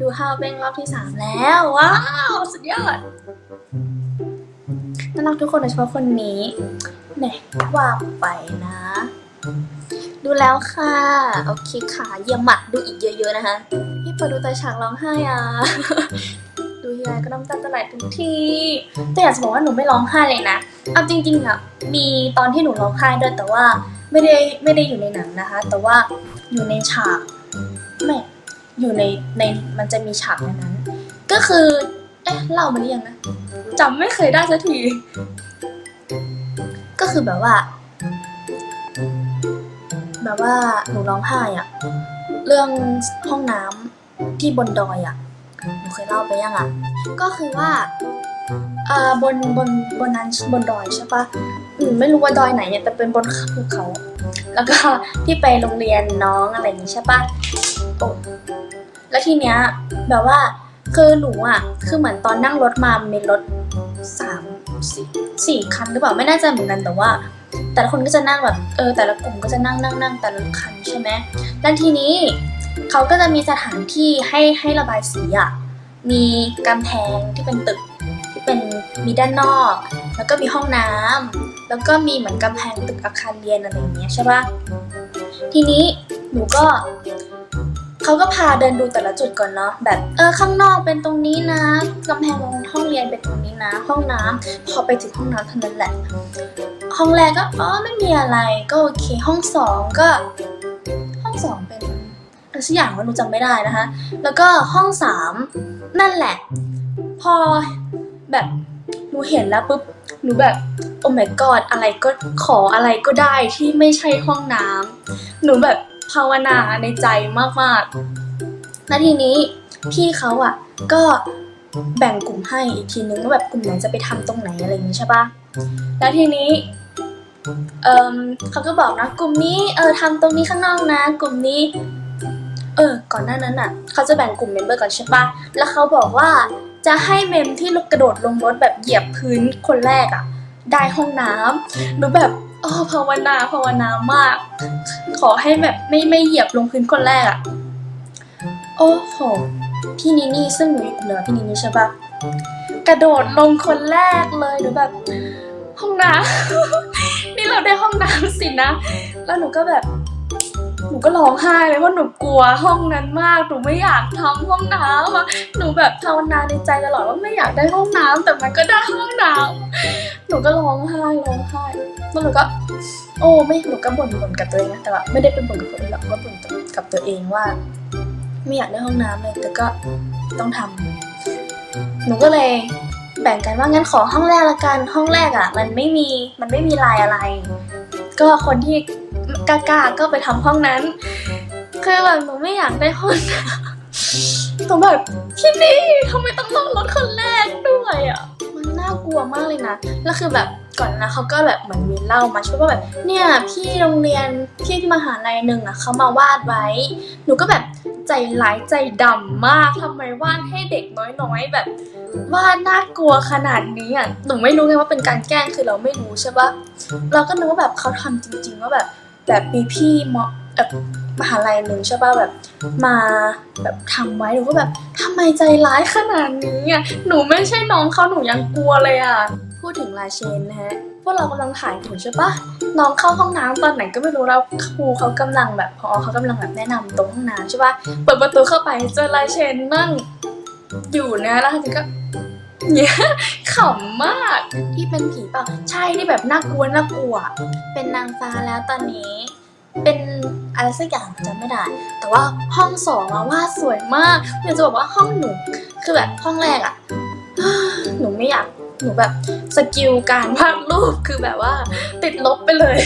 ดูฮาวเบ้งรอบที่สามแล้ว ว้าว สุดยอดน่ารักทุกคนโดยเฉพาะคนนี้แหนว่าไปนะ ดูแล้วค่ะ โอเคค่ะ เยี่ยมมากดูอีกเยอะๆนะคะพี่เปิดดูต่ฉากร้องไห้อะดูทีไรก็น้ำตาจะไหลทุกทีแต่อยากจะบอกว่าหนูไม่ร้องไห้เลยนะเอาจริงๆอะมีตอนที่หนูร้องไห้ด้วยแต่ว่าไม่ได้ไม่ได้อยู่ในหนังนะคะ แต่ว่าอยู่ในฉาก อยู่ในในมันจะมีฉากในนั้น ก็คือเอ๊ะเล่ามาหรือยังนะจำไม่เคยได้สักที ก็คือแบบว่า แบบว่าหนูร้องไห้อะเรื่องห้องน้ำที่บนดอยอะหนูเคยเล่าไปยังอะก็คือว่าอ่าบนบนบนนั้นบนดอยใช่ปะ หนูไม่รู้ว่าดอยไหนเนี่ยแต่เป็นบนภูเขา แล้วก็ที่ไปโรงเรียนน้องอะไรอย่างนี้ใช่ปะโอ้แล้วทีเนี้ยแบบว่าคือหนูอะคือเหมือนตอนนั่งรถมามันมีรถสามสี่สี่คันหรือเปล่าไม่แน่ใจเหมือนกันแต่ว่า แต่ละคนก็จะนั่งแบบเออแต่ละกลุ่มก็จะนั่งนั่งนั่งแต่ละคันใช่ไหมแล้วทีนี้เขาก็จะมีสถานที่ให้ให้ระบายสีอะมีกำแพงที่เป็นตึก ที่เป็นมีด้านนอก แล้วก็มีห้องน้ำแล้วก็มีเหมือนกำแพงตึกอาคารเรียนอะไรอย่างเงี้ยใช่ปะทีนี้หนูก็เขาก็พาเดินดูแต่ละจุดก่อนเนาะแบบเออข้างนอกเป็นตรงนี้นะกำแพงห้องเรียนเป็นตรงนี้นะ ห้องน้ำพอไปถึงห้องน้ำเท่านั้นแหละ ห้องแรกก็อ๋อไม่มีอะไรก็โอเคห้องสองก็ ห้องสองเป็นอะไรสักอย่างว่าหนูจำไม่ได้นะคะ แล้วก็ห้องสามนั่นแหละ พอ แบบหนูเห็นแล้วปุ๊บหนูแบบโอ้ my god อะไรก็ขออะไรก็ได้ที่ไม่ใช่ห้องน้ำหนูแบบภาวนาในใจมากๆแล้วทีนี้พี่เขาอะ ก็แบ่งกลุ่มให้อีกทีนึงว่าแบบกลุ่มไหนจะไปทำตรงไหนอะไรอย่างนี้ใช่ปะแล้วทีนี้เอ่มเขาก็บอกนะกลุ่มนี้เออทำตรงนี้ข้างนอกนะ กลุ่มนี้ เออ ก่อนหน้านั้นอะ เขาจะแบ่งกลุ่มเมมเบอร์ก่อนใช่ปะแล้วเขาบอกว่า จะให้เมมที่กระโดดลงรถแบบเหยียบพื้นคนแรกอะได้ห้องน้ำหนูแบบอ๋อภาวนาภาวนามาก ขอให้แบบไม่ไม่เหยียบลงพื้นคนแรกอะโอ้โหพี่นินี่ซึ่งหนูอยู่เดียวกับพี่นินี่ใช่ปะกระโดดลงคนแรกเลยหนูแบบ ห้องน้ำนี่เราได้ห้องน้ำสินะ แล้วหนูก็แบบ นูก็ร้องไห้เลยเพราะหนูกลัวห้องนั้นมาก หนูไม่อยากทำห้องน้ำอะหนูแบบภาวนาในใจตลอดว่าไม่อยากได้ห้องน้ำแต่มันก็ได้ห้องน้ำหนูก็ร้องไห้ร้องไห้แล้วหนูก็ โอ้ไม่หนูก็บ่นบ่นกับตัวเองนะแต่ว่าไม่ได้เป็นบ่นกับคนอื่นหรอกก็บ่นกับตัวเองว่า ไม่อยากได้ห้องน้ำเลยแต่ก็ต้องทำหนูก็เลยแบ่งกันว่างั้นขอห้องแรกละกันห้องแรกอะ มันไม่มีมันไม่มีลายอะไร ก็คนที่ กล้าๆก็ไปทำห้องนั้น คือแบบหนูไม่อยากได้ห้องน้ำหนูแบบพี่นี่ทำไมต้องลงรถคนแรกด้วยอะมันน่ากลัวมากเลยนะแล้วคือแบบก่อนนะเขาก็แบบเหมือนมีเล่ามาช่วยว่าแบบเนี่ยพี่โรงเรียนที่มหาลัยหนึ่งอะเขามาวาดไว้ หนูก็แบบใจร้ายใจดำมากทำไมวาดให้เด็กน้อยๆแบบว่าน่ากลัวขนาดนี้อะหนูไม่รู้ไงว่าเป็นการแกล้งคือเราไม่รู้ใช่ปะเราก็นึกว่าแบบเขาทำจริง ๆ ว่าแบบ แบบมีพี่มอแบบมหาลัยหนึ่งใช่ป่ะแบบมาแบบทำไว้หนูก็แบบทำไมใจร้ายขนาดนี้อะหนูไม่ใช่น้องเขาหนูยังกลัวเลยอะพูดถึงลาเชนนะฮะพวกเรากำลังถ่ายอยู่ใช่ปะน้องเข้าห้องน้ำตอนไหนก็ไม่รู้แล้วครูเขากำลังแบบพอเขากำลังแบบแนะนำตรงห้องน้ำใช่ปะเปิดประตูเข้าไปเจอลาเชนนั่งอยู่นะแล้วทีก็ เนี่ยขำมากที่เป็นผีเปล่าใช่ที่แบบน่ากลัวน่ากลัว เป็นนางฟ้าแล้วตอนนี้ เป็นอะไรสักอย่างจำไม่ได้ แต่ว่าห้องสองอะวาสวยมากอยากจะบอกว่าห้องหนูคือแบบห้องแรกอะหนูไม่อยากหนูแบบสกิลการวาดรูปคือแบบว่าติดลบไปเลย